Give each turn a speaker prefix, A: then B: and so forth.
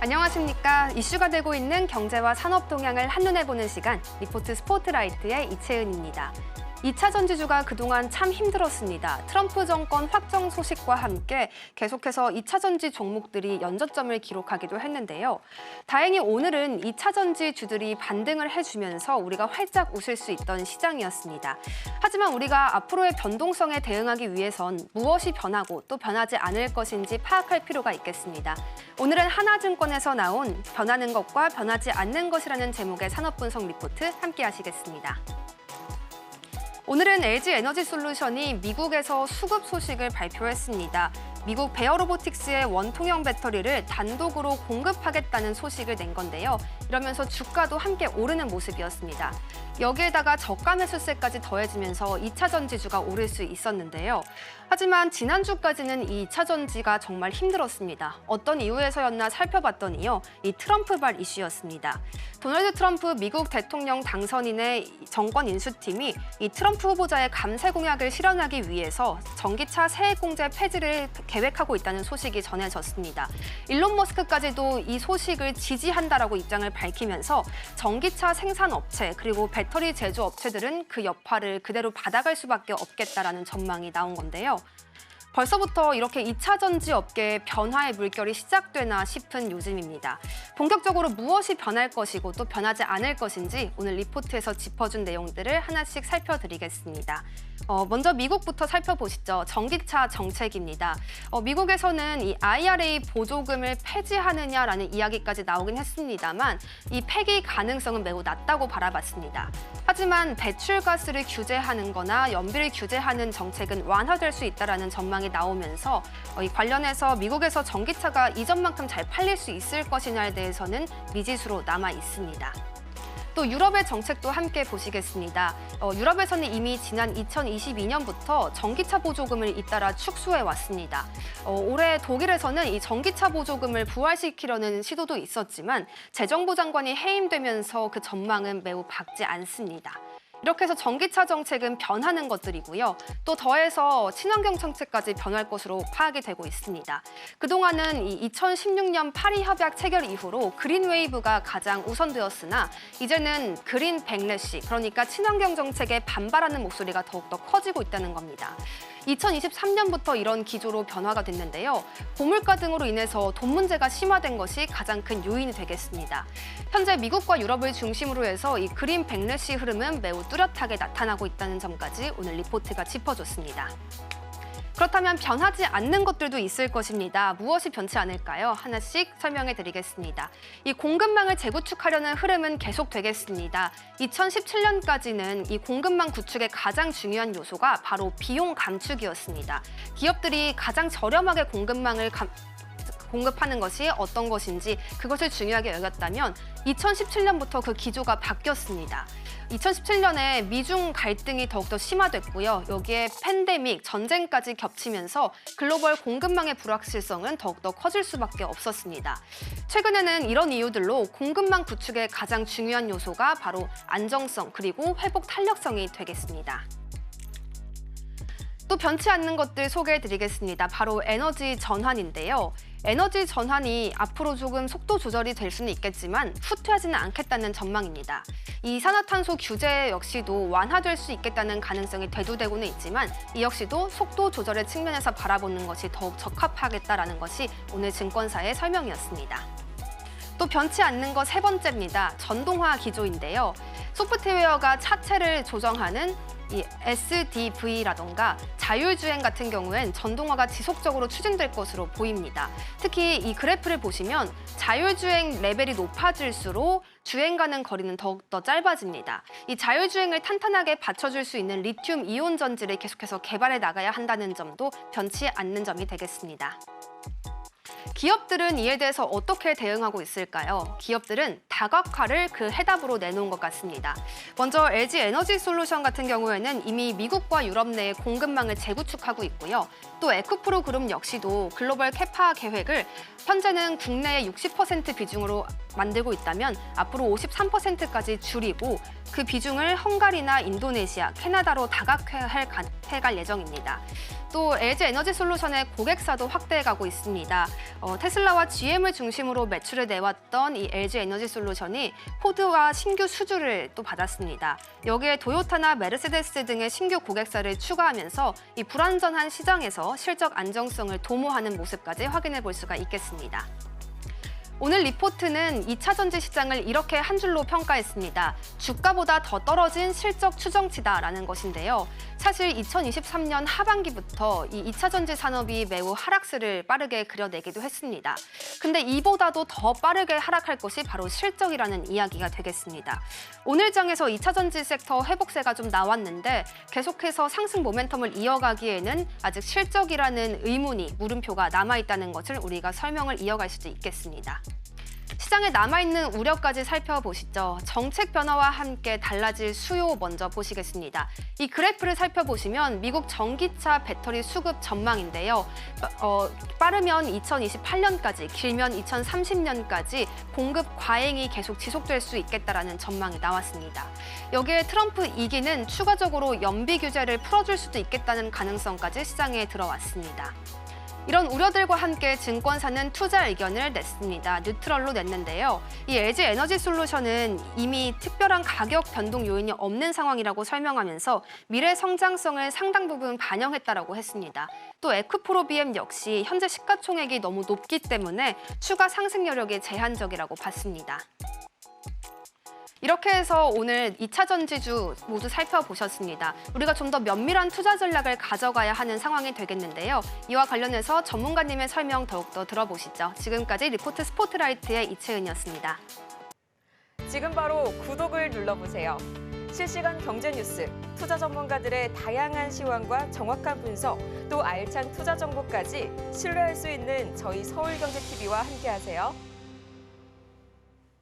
A: 안녕하십니까. 이슈가 되고 있는 경제와 산업 동향을 한눈에 보는 시간, 리포트 스포트라이트의 이채은입니다. 2차 전지주가 그동안 참 힘들었습니다. 트럼프 정권 확정 소식과 함께 계속해서 2차 전지 종목들이 연저점을 기록하기도 했는데요. 다행히 오늘은 2차 전지 주들이 반등을 해주면서 우리가 활짝 웃을 수 있던 시장이었습니다. 하지만 우리가 앞으로의 변동성에 대응하기 위해선 무엇이 변하고 또 변하지 않을 것인지 파악할 필요가 있겠습니다. 오늘은 하나증권에서 나온 변하는 것과 변하지 않는 것이라는 제목의 산업분석 리포트 함께 하시겠습니다. 오늘은 LG 에너지 솔루션이 미국에서 수급 소식을 발표했습니다. 미국 베어 로보틱스의 원통형 배터리를 단독으로 공급하겠다는 소식을 낸 건데요. 이러면서 주가도 함께 오르는 모습이었습니다. 여기에다가 저가 매수세까지 더해지면서 2차 전지주가 오를 수 있었는데요. 하지만 지난주까지는 이 2차 전지가 정말 힘들었습니다. 어떤 이유에서였나 살펴봤더니요. 이 트럼프발 이슈였습니다. 도널드 트럼프 미국 대통령 당선인의 정권 인수팀이 이 트럼프 후보자의 감세 공약을 실현하기 위해서 전기차 세액 공제 폐지를 계획하고 있다는 소식이 전해졌습니다. 일론 머스크까지도 이 소식을 지지한다라고 입장을 밝히면서 전기차 생산 업체 그리고 배터리 제조 업체들은 그 여파를 그대로 받아갈 수밖에 없겠다라는 전망이 나온 건데요. 벌써부터 이렇게 2차 전지 업계의 변화의 물결이 시작되나 싶은 요즘입니다. 본격적으로 무엇이 변할 것이고 또 변하지 않을 것인지 오늘 리포트에서 짚어준 내용들을 하나씩 살펴드리겠습니다. 어, 먼저 미국부터 살펴보시죠. 전기차 정책입니다. 어, 미국에서는 이 IRA 보조금을 폐지하느냐라는 이야기까지 나오긴 했습니다만 이 폐기 가능성은 매우 낮다고 바라봤습니다. 하지만 배출가스를 규제하는 거나 연비를 규제하는 정책은 완화될 수 있다라는 전망이 나오면서 어, 이 관련해서 미국에서 전기차가 이전만큼 잘 팔릴 수 있을 것이냐에 대해서는 미지수로 남아 있습니다. 또 유럽의 정책도 함께 보시겠습니다. 어, 유럽에서는 이미 지난 2022년부터 전기차 보조금을 잇따라 축소해 왔습니다. 어, 올해 독일에서는 이 전기차 보조금을 부활시키려는 시도도 있었지만 재정부 장관이 해임되면서 그 전망은 매우 밝지 않습니다. 이렇게 해서 전기차 정책은 변하는 것들이고요. 또 더해서 친환경 정책까지 변할 것으로 파악이 되고 있습니다. 그동안은 이 2016년 파리 협약 체결 이후로 그린 웨이브가 가장 우선되었으나 이제는 그린 백래시 그러니까 친환경 정책에 반발하는 목소리가 더욱더 커지고 있다는 겁니다. 2023년부터 이런 기조로 변화가 됐는데요. 고물가 등으로 인해서 돈 문제가 심화된 것이 가장 큰 요인이 되겠습니다. 현재 미국과 유럽을 중심으로 해서 이 그린 백래시 흐름은 매우 뚜렷하게 나타나고 있다는 점까지 오늘 리포트가 짚어줬습니다. 그렇다면 변하지 않는 것들도 있을 것입니다. 무엇이 변치 않을까요? 하나씩 설명해 드리겠습니다. 이 공급망을 재구축하려는 흐름은 계속되겠습니다. 2017년까지는 이 공급망 구축의 가장 중요한 요소가 바로 비용 감축이었습니다. 기업들이 가장 저렴하게 공급망을 감, 공급하는 것이 어떤 것인지 그것을 중요하게 여겼다면 2017년부터 그 기조가 바뀌었습니다. 2017년에 미중 갈등이 더욱더 심화됐고요. 여기에 팬데믹, 전쟁까지 겹치면서 글로벌 공급망의 불확실성은 더욱더 커질 수밖에 없었습니다. 최근에는 이런 이유들로 공급망 구축의 가장 중요한 요소가 바로 안정성 그리고 회복 탄력성이 되겠습니다. 또 변치 않는 것들 소개해 드리겠습니다. 바로 에너지 전환인데요. 에너지 전환이 앞으로 조금 속도 조절이 될 수는 있겠지만 후퇴하지는 않겠다는 전망입니다. 이 이산화탄소 규제 역시도 완화될 수 있겠다는 가능성이 대두되고는 있지만 이 역시도 속도 조절의 측면에서 바라보는 것이 더욱 적합하겠다라는 것이 오늘 증권사의 설명이었습니다. 또 변치 않는 것 세 번째입니다. 전동화 기조인데요. 소프트웨어가 차체를 조정하는 이 SDV라던가 자율주행 같은 경우엔 전동화가 지속적으로 추진될 것으로 보입니다. 특히 이 그래프를 보시면 자율주행 레벨이 높아질수록 주행 가는 거리는 더욱더 짧아집니다. 이 자율주행을 탄탄하게 받쳐줄 수 있는 리튬 이온 전지를 계속해서 개발해 나가야 한다는 점도 변치 않는 점이 되겠습니다. 기업들은 이에 대해서 어떻게 대응하고 있을까요? 기업들은 다각화를 그 해답으로 내놓은 것 같습니다. 먼저 LG 에너지 솔루션 같은 경우에는 이미 미국과 유럽 내에 공급망을 재구축하고 있고요. 또 에쿠프로 그룹 역시도 글로벌 캐파 계획을 현재는 국내의 60% 비중으로 만들고 있다면 앞으로 53%까지 줄이고 그 비중을 헝가리나 인도네시아, 캐나다로 다각화할 예정입니다. 또 LG 에너지 솔루션의 고객사도 확대해 가고 있습니다. 어, 테슬라와 GM을 중심으로 매출을 내왔던 이 LG 에너지 솔루션이 포드와 신규 수주를 또 받았습니다. 여기에 도요타나 메르세데스 등의 신규 고객사를 추가하면서 이 불안전한 시장에서 실적 안정성을 도모하는 모습까지 확인해 볼 수가 있겠습니다. 오늘 리포트는 2차 전지 시장을 이렇게 한 줄로 평가했습니다. 주가보다 더 떨어진 실적 추정치다라는 것인데요. 사실 2023년 하반기부터 이 2차 전지 산업이 매우 하락세를 빠르게 그려내기도 했습니다. 근데 이보다도 더 빠르게 하락할 것이 바로 실적이라는 이야기가 되겠습니다. 오늘 장에서 2차 전지 섹터 회복세가 좀 나왔는데 계속해서 상승 모멘텀을 이어가기에는 아직 실적이라는 의문이 물음표가 남아있다는 것을 우리가 설명을 이어갈 수도 있겠습니다. 시장에 남아있는 우려까지 살펴보시죠. 정책 변화와 함께 달라질 수요 먼저 보시겠습니다. 이 그래프를 살펴보시면 미국 전기차 배터리 수급 전망인데요. 어, 빠르면 2028년까지, 길면 2030년까지 공급 과잉이 계속 지속될 수 있겠다라는 전망이 나왔습니다. 여기에 트럼프 2기는 추가적으로 연비 규제를 풀어줄 수도 있겠다는 가능성까지 시장에 들어왔습니다. 이런 우려들과 함께 증권사는 투자 의견을 냈습니다. 뉴트럴로 냈는데요. 이 LG 에너지 솔루션은 이미 특별한 가격 변동 요인이 없는 상황이라고 설명하면서 미래 성장성을 상당 부분 반영했다라고 했습니다. 또 에크프로 BM 역시 현재 시가총액이 너무 높기 때문에 추가 상승 여력이 제한적이라고 봤습니다. 이렇게 해서 오늘 2차 전지주 모두 살펴보셨습니다. 우리가 좀 더 면밀한 투자 전략을 가져가야 하는 상황이 되겠는데요. 이와 관련해서 전문가님의 설명 더욱더 들어보시죠. 지금까지 리포트 스포트라이트의 이채은이었습니다.
B: 지금 바로 구독을 눌러보세요. 실시간 경제 뉴스, 투자 전문가들의 다양한 시황과 정확한 분석, 또 알찬 투자 정보까지 신뢰할 수 있는 저희 서울경제TV와 함께하세요.